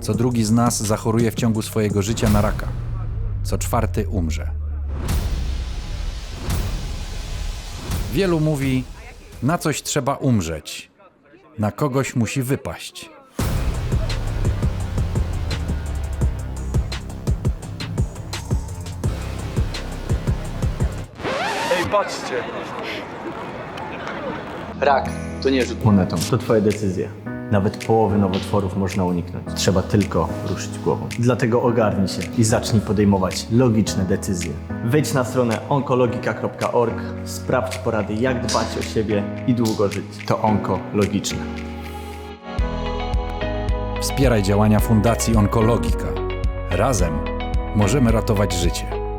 Co drugi z nas zachoruje w ciągu swojego życia na raka. Co czwarty umrze. Wielu mówi, na coś trzeba umrzeć, na kogoś musi wypaść. Ej, patrzcie! Rak to nie rzut monetą. To twoje decyzje. Nawet połowy nowotworów można uniknąć. Trzeba tylko ruszyć głową. Dlatego ogarnij się i zacznij podejmować logiczne decyzje. Wejdź na stronę onkologika.org, sprawdź porady, jak dbać o siebie i długo żyć. To onkologiczne. Wspieraj działania Fundacji Onkologika. Razem możemy ratować życie.